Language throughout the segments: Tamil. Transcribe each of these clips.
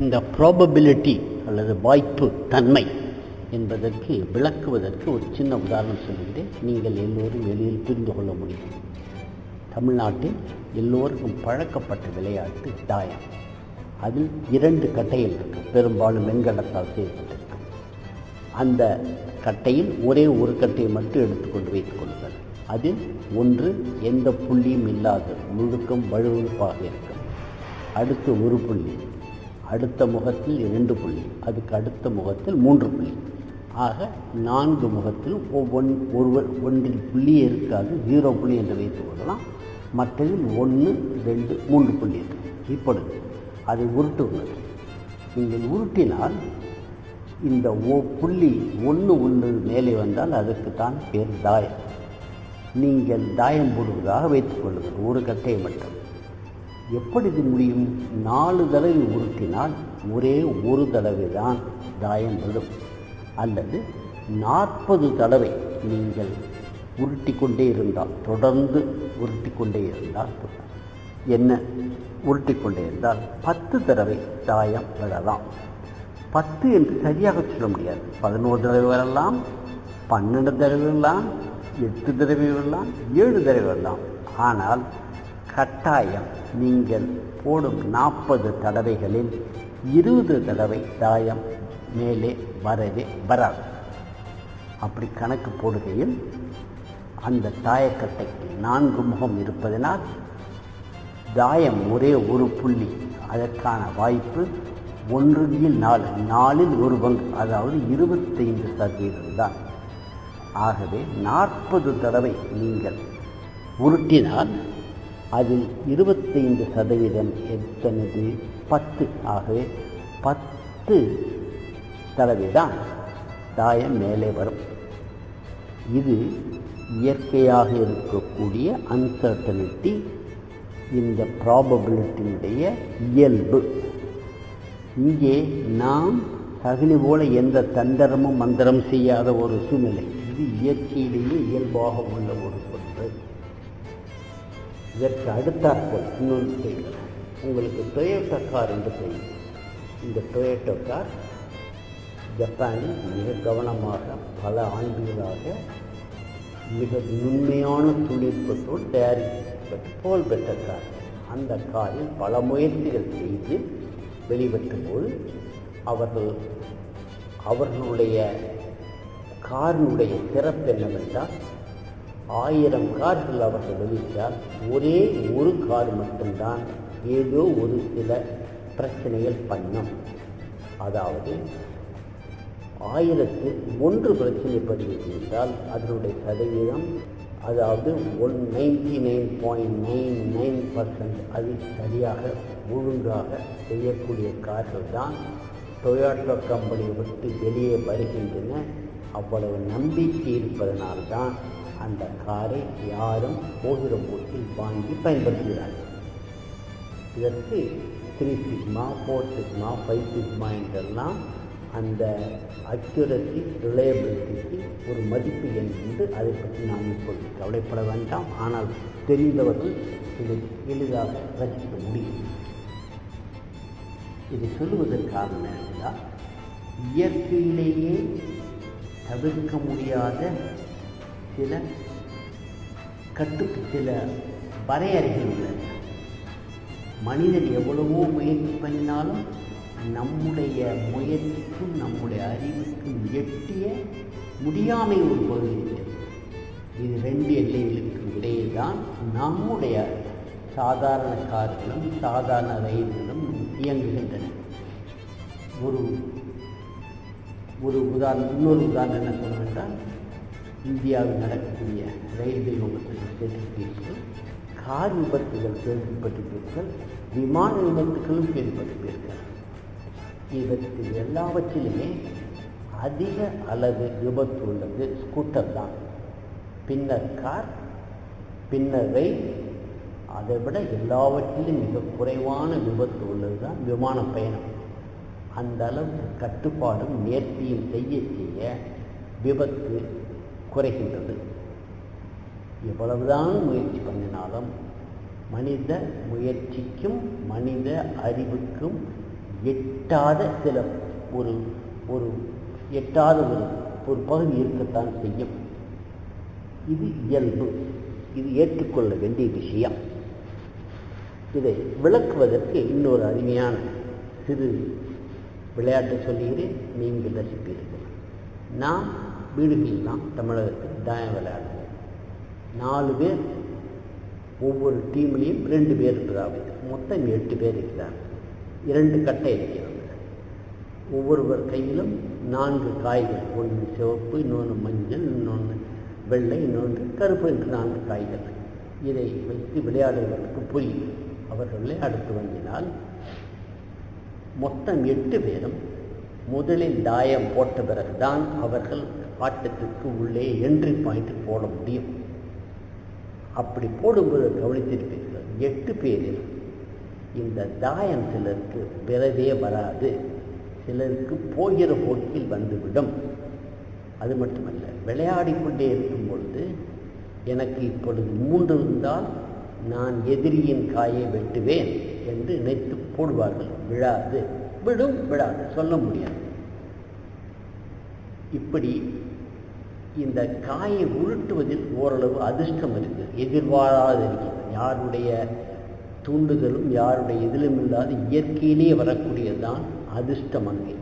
இந்த ப்ராபபிலிட்டி அல்லது வாய்ப்பு தன்மை என்பதற்கு விளக்குவதற்கு ஒரு சின்ன உதாரணம் சொல்லுகிறேன் நீங்கள் எல்லோரும் எளிதில் புரிந்து கொள்ள முடியும். தமிழ்நாட்டில் எல்லோருக்கும் பழக்கப்பட்ட விளையாட்டு தாயம். அதில் இரண்டு கட்டைகள் இருக்கும் பெரும்பாலும் வெண்கலத்தால் செய்யப்பட்டிருக்கும் அந்த கட்டையில் ஒரே ஒரு கட்டையை மட்டும் எடுத்துக்கொண்டு வைத்துக் கொள்ளுங்கள். அதில் ஒன்று எந்த புள்ளியும் இல்லாத முழுக்கம் வழுவழுப்பாக இருக்கும். அடுத்து ஒரு புள்ளி. அடுத்த முகத்தில் இரண்டு புள்ளி அதுக்கு அடுத்த முகத்தில் மூன்று புள்ளி. ஆக நான்கு முகத்தில் ஒவ்வொன் ஒருவர் ஒன்றில் புள்ளியே இருக்காது ஜீரோ புள்ளி என்று வைத்துக் கொள்ளலாம். மற்றதில் ஒன்று ரெண்டு மூன்று புள்ளி இருக்கு. இப்பொழுது அதை உருட்டுவது நீங்கள் உருட்டினால் இந்த ஓ புள்ளி ஒன்று ஒன்று மேலே வந்தால் அதற்கு தான் பேர் தாயம். நீங்கள் தாயம் போடுவதாக வைத்துக் கொள்ளுங்கள். ஒரு கட்டையை மட்டும். எப்படி இது முடியும்? நாலு தடவை உருட்டினால் ஒரே ஒரு தடவை தான் தாயம் விழும். அல்லது நாற்பது தடவை நீங்கள் உருட்டி கொண்டே இருந்தால் தொடர்ந்து உருட்டி கொண்டே இருந்தால் என்ன? உருட்டி கொண்டே இருந்தால் பத்து தடவை தாயம் விழலாம். பத்து என்று சரியாக சொல்ல முடியாது. பதினோரு தடவை வரலாம் பன்னெண்டு தடவை வரலாம் எட்டு தடவை வரலாம் ஏழு தடவை வரலாம் ஆனால் கட்டாயம் நீங்கள் போடும் நாற்பது தடவைகளில் இருபது தடவை தாயம் மேலே வரவே வராது. அப்படி கணக்கு போடுகையில் அந்த தாயக்கட்டைக்கு நான்கு முகம் இருப்பதனால் தாயம் ஒரே ஒரு புள்ளி அதற்கான வாய்ப்பு ஒன்றில் நாலு நாலில் ஒரு பங்கு அதாவது இருபத்தைந்து சதவீதம் தான். ஆகவே நாற்பது தடவை நீங்கள் உருட்டினால் அதில் இருபத்தைந்து சதவீதம் எத்தனது? பத்து. ஆகவே பத்து தடவைதான் தாயம் மேலே வரும். இது இயற்கையாக இருக்கக்கூடிய அன்சர்டனிட்டி இந்த ப்ராபபிலிட்டியுடைய இயல்பு. இங்கே நாம் தகுனி போல எந்த தந்திரமும் மந்திரம் செய்யாத ஒரு சூழ்நிலை. இது இயற்கையிலேயே இயல்பாக உள்ள ஒரு ஒன்று. இதற்கு அடுத்தாற்போல் இன்னொன்று செய்கிறேன் உங்களுக்கு டொயோட்டோ கார் என்று தெரியும். இந்த டொயோட்டோ கார் ஜப்பானில் மிக கவனமாக பல ஆண்டுகளாக மிக நுண்மையான தொழில்நுட்பத்தோடு தயாரிக்கப்பட்டு போல் பெற்ற கார் அந்த காரில் பல முயற்சிகள் செய்து வெளிப்பட்ட போது அவர்கள் அவர்களுடைய காரினுடைய சிறப்பு என்னவென்றால் ஆயிரம் கார்டுகள் அவர்கள் வெளியிட்டால் ஒரே ஒரு கார் மட்டும்தான் ஏதோ ஒரு சில பிரச்சனைகள் பண்ணும். அதாவது ஆயிரத்து ஒன்று பிரச்சனை பதிவிட்டால் அதனுடைய சதவீதம் அதாவது one ninety nine point nine nine percent அது சரியாக ஒழுங்காக செய்யக்கூடிய கார்கள் தான் டொயாட்டோ கம்பெனியை விட்டு வெளியே வருகின்றன. அவ்வளவு நம்பிக்கை இருப்பதனால்தான் அந்த காரை யாரும் போகிற போக்கில் வாங்கி பயன்படுத்துகிறார்கள் இதற்கு three sigma four sigma five sigma என்றெல்லாம் அந்த அக்யூரசி ரிலையபிலிட்டிக்கு ஒரு மதிப்பு எண் உண்டு அதை பற்றி நாம் இப்போது கவலைப்பட வேண்டாம். ஆனால் தெரிந்தவர்கள் இதை எளிதாக ரசிக்க முடியும். இது சொல்லுவதற்காக என்னென்றால் இயற்கையிலேயே தவிர்க்க முடியாத சில கட்டு சில வரையறைகள் உள்ளன. மனிதன் எவ்வளவோ முயற்சி பண்ணினாலும் நம்முடைய முயற்சிக்கும் நம்முடைய அறிவுக்கும் எட்டிய முடியாமை ஒரு பகுதி இருக்கிறது இது ரெண்டு எல்லைகளுக்கு இடையே தான் நம்முடைய சாதாரண கார்களும் சாதாரண ரயில்களும் இயங்குகின்றன. ஒரு ஒரு உதாரணம் இன்னொரு உதாரணம் என்ன சொல்லணும்னால் இந்தியாவில் நடக்கக்கூடிய ரயில்வே விபத்துகள் கேட்டிருப்பீர்கள் கார் விபத்துகள் கேள்விப்பட்டிருப்பீர்கள் விமான விபத்துகளும் கேள்விப்பட்டிருப்பீர்கள் இதற்கு எல்லாவற்றிலுமே அதிக அளவு விபத்து உள்ளது. ஸ்கூட்டர் தான். பின்னர் கார் பின்னர் ரயில். அதை விட எல்லாவற்றிலும் மிக குறைவான விபத்து உள்ளது தான் விமான பயணம். அந்த அளவுக்கு கட்டுப்பாடும் நேர்த்தியும் செய்ய செய்ய விபத்து குறைகின்றது. எவ்வளவுதான் முயற்சி பண்ணினாலும் மனித முயற்சிக்கும் மனித அறிவுக்கும் எட்டாத சில ஒரு ஒரு எட்டாத ஒரு ஒரு பகுதி இருக்கத்தான் செய்யும். இது இயல்பு. இது ஏற்றுக்கொள்ள வேண்டிய விஷயம். இதை விளக்குவதற்கு இன்னொரு அருமையான சிறு விளையாட்டு சொல்லுகிறேன். நீங்கள் ரசிப்பீர்கள். நாம் வீடுகளெல்லாம் தமிழகத்தில் தாயம் விளையாடுவோம் நாலு பேர் ஒவ்வொரு டீம்லேயும் ரெண்டு பேர் இருக்கிறாங்க. மொத்தம் எட்டு பேர் இருக்கிறாங்க. இரண்டு கட்டை இருக்கிறாங்க. ஒவ்வொருவர் கையிலும் நான்கு காய்கள் ஒன்று சிவப்பு இன்னொன்று மஞ்சள் இன்னொன்று வெள்ளை இன்னொன்று கருப்பு என்று நான்கு காய்கள். இதை வைத்து விளையாடுவதற்கு புரியும். அவர்களை அடுத்து துவங்கினால் மொத்தம் எட்டு பேரும் முதலில் தாயம் போட்ட பிறகுதான் அவர்கள் ஆட்டத்திற்கு உள்ளே என்ட்ரி பாயிண்ட் போட முடியும். அப்படி போடும்போது கவனித்திருப்பீர்கள். எட்டு பேரில் இந்த தாயம் சிலருக்கு பிறவே வராது. சிலருக்கு போகிற போக்கில் வந்துவிடும். அது மட்டுமல்ல விளையாடி கொண்டே இருக்கும் பொழுது எனக்கு இப்பொழுது மூன்று இருந்தால் நான் எதிரியின் காயை வெட்டுவேன் என்று நினைத்து போடுவார்கள். விழாது. விடும் விழாது. சொல்ல முடியாது. இப்படி இந்த காயை உருட்டுவதில் ஓரளவு அதிர்ஷ்டம் இருக்குது எதிர்பாராது இருக்கிறது யாருடைய தூண்டுதலும் யாருடைய இதிலும் இல்லாத இயற்கையிலே வரக்கூடியதுதான் அதிர்ஷ்டம் அங்கே.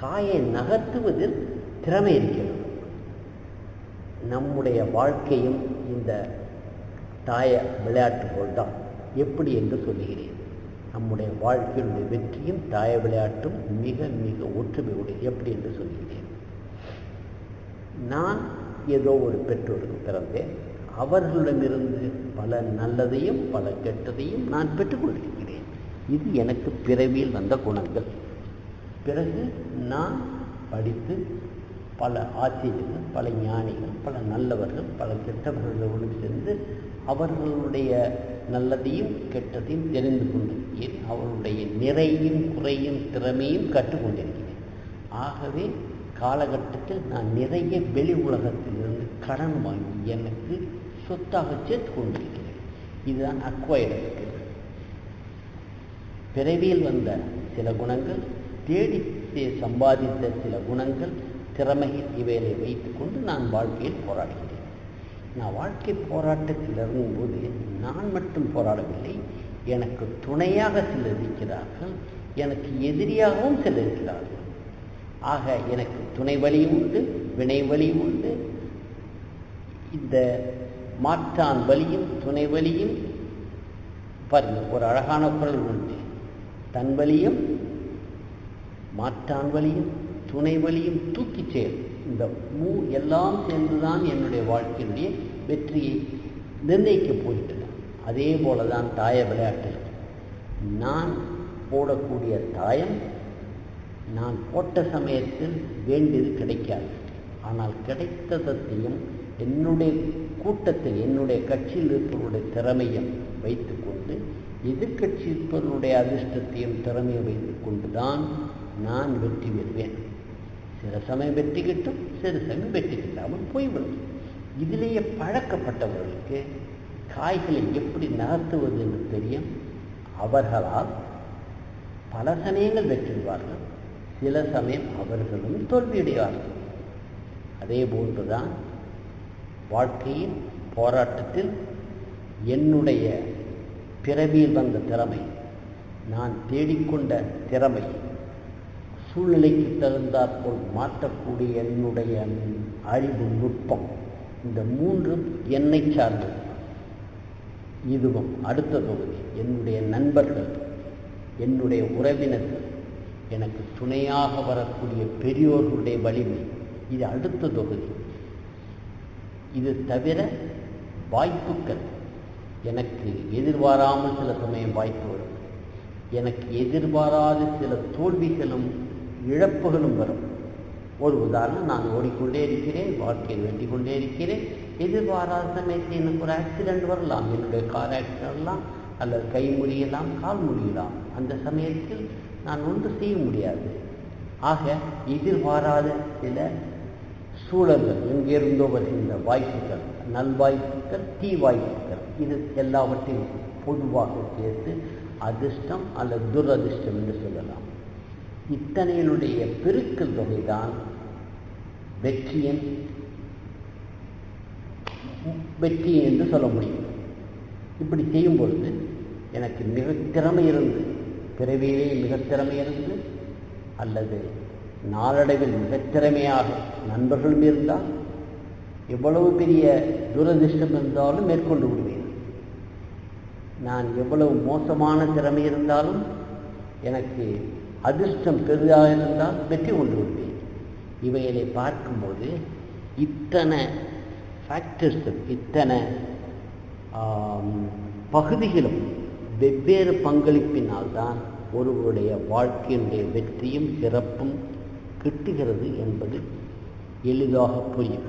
காயை நகர்த்துவதில் திறமை இருக்கிறது. நம்முடைய வாழ்க்கையும் இந்த தாய விளையாட்டு போல்தான் எப்படி என்று சொல்லுகிறேன். நம்முடைய வாழ்க்கையினுடைய வெற்றியும் தாய விளையாட்டும் மிக மிக ஒற்றுமையுடைய எப்படி என்று சொல்கிறேன் நான் ஏதோ ஒரு பெற்றோருக்கு பிறந்தேன். அவர்களிடமிருந்து பல நல்லதையும் பல கெட்டதையும் நான் பெற்றுக்கொண்டிருக்கிறேன். இது எனக்கு பிறவியில் வந்த குணங்கள். பிறகு நான் படித்து பல ஆசிரியர்கள் பல ஞானிகள் பல நல்லவர்கள் பல கெட்டவர்களோடு சேர்ந்து அவர்களுடைய நல்லதையும் கெட்டதையும் தெரிந்து கொண்டிருக்கிறேன் அவருடைய நிறையும் குறையும் திறமையும் கற்றுக்கொண்டிருக்கிறேன். ஆகவே காலகட்டத்தில் நான் நிறைய வெளி உலகத்திலிருந்து கடன் வாங்கி எனக்கு சொத்தாக சேர்த்து கொண்டிருக்கிறேன். இதுதான் அக்வயர்டு பிறவியில் வந்த சில குணங்கள் தேடி சம்பாதித்த சில குணங்கள் திறமையில் இவைகளை வைத்துக்கொண்டு நான் வாழ்க்கையில் போராடுகிறேன். நான் வாழ்க்கை போராட்டத்தில் இறங்கும்போது நான் மட்டும் போராடவில்லை எனக்கு துணையாக சிலர் இருக்கிறார்கள் எனக்கு எதிரியாகவும் சிலர் இருக்கிறார்கள். ஆக எனக்கு துணை வழியும் உண்டு வினை வழியும் உண்டு. இந்த மாற்றான் வழியும் துணை வழியும் பாருங்க ஒரு அழகான குரல் உண்டு. தன் வழியும் மாற்றான் வழியும் துணை வழியும் தூக்கி சேரும். இந்த மூ எல்லாம் சேர்ந்துதான் என்னுடைய வாழ்க்கையினுடைய வெற்றியை நிர்ணயிக்க போகின்றன. அதே போல தான் தாய விளையாட்டு. நான் போடக்கூடிய தாயம் நான் போட்ட சமயத்தில் வேண்டியது கிடைக்காது. ஆனால் கிடைத்ததையும் என்னுடைய கூட்டத்தில் என்னுடைய கட்சியில் இருப்பவருடைய திறமையும் வைத்துக்கொண்டு எதிர்கட்சி இருப்பவருடைய அதிர்ஷ்டத்தையும் திறமையை வைத்துக்கொண்டு தான் நான் வெற்றி பெறுவேன். சில சமயம் வெற்றி கிட்டும் சில சமயம் வெற்றி கிட்டாமல் போய்விடும். இதிலேயே பழக்கப்பட்டவர்களுக்கு காய்களை எப்படி நகர்த்துவது என்று தெரியும்? அவர்களால் பல சமயங்கள் வெற்றிடுவார்கள் சில சமயம் அவர்களும் தோல்வியடைவார்கள் அதே போன்றுதான் வாழ்க்கையின் போராட்டத்தில் என்னுடைய பிறவியில் வந்த திறமை நான் தேடிக்கொண்ட திறமை சூழ்நிலைக்கு தகுந்தாற்போல் மாற்றக்கூடிய என்னுடைய அறிவு நுட்பம் இந்த மூன்றும் என்னை சார்ந்தது. இதுவும் அடுத்த தொகுதி. என்னுடைய நண்பர்கள் என்னுடைய உறவினர்கள் எனக்கு துணையாக வரக்கூடிய பெரியோர்களுடைய வலிமை. இது அடுத்த தொகுதி. இது தவிர வாய்ப்புகள். எனக்கு எதிர்பாராமல் சில சமயம் வாய்ப்பு வரும். எனக்கு எதிர்பாராத சில தோல்விகளும் இழப்புகளும் வரும். ஒரு உதாரணம் நான் ஓடிக்கொண்டே இருக்கிறேன் வாழ்க்கையில் வேண்டி கொண்டே இருக்கிறேன். எதிர்பாராத சமயத்தில் எனக்கு ஒரு ஆக்சிடெண்ட் வரலாம். என்னுடைய கார் ஆக்சிடென்ட் வரலாம் அல்லது கை முறியலாம் கால் முறியலாம். அந்த சமயத்தில் நான் ஒன்று செய்ய முடியாது. ஆக எதிர்பாராத சில சூழல்கள் எங்கிருந்தோ வருகின்ற வாய்ப்புகள் நல்வாய்ப்புகள் தீ வாய்ப்புகள் இது எல்லாவற்றையும் பொதுவாக சேர்த்து அதிர்ஷ்டம் அல்லது துரதிர்ஷ்டம் என்று சொல்லலாம். இத்தனையினுடைய பெருக்கல் தொகைதான் வெற்றியின் வெற்றி என்று சொல்ல முடியும். இப்படி செய்யும் பொழுது எனக்கு மிக திறமை இருந்து பிறவியிலே மிக இருந்து அல்லது நாளடைவில் மிகத்திறமையாக நண்பர்களும் இருந்தால் எவ்வளவு பெரிய துரதிர்ஷ்டம் இருந்தாலும் மேற்கொண்டு விடுவேன். நான் எவ்வளவு மோசமான திறமை இருந்தாலும் எனக்கு அதிர்ஷ்டம் பெரிதாக இருந்தால் வெற்றி கொண்டு விடுவேன். இவைகளை பார்க்கும்போது இத்தனை ஃபேக்டர்ஸும் இத்தனை பகுதிகளும் வெவ்வேறு பங்களிப்பினால் தான் ஒருவருடைய வாழ்க்கையினுடைய வெற்றியும் சிறப்பும் கிட்டுகிறது என்பது எளிதாக புரியும்.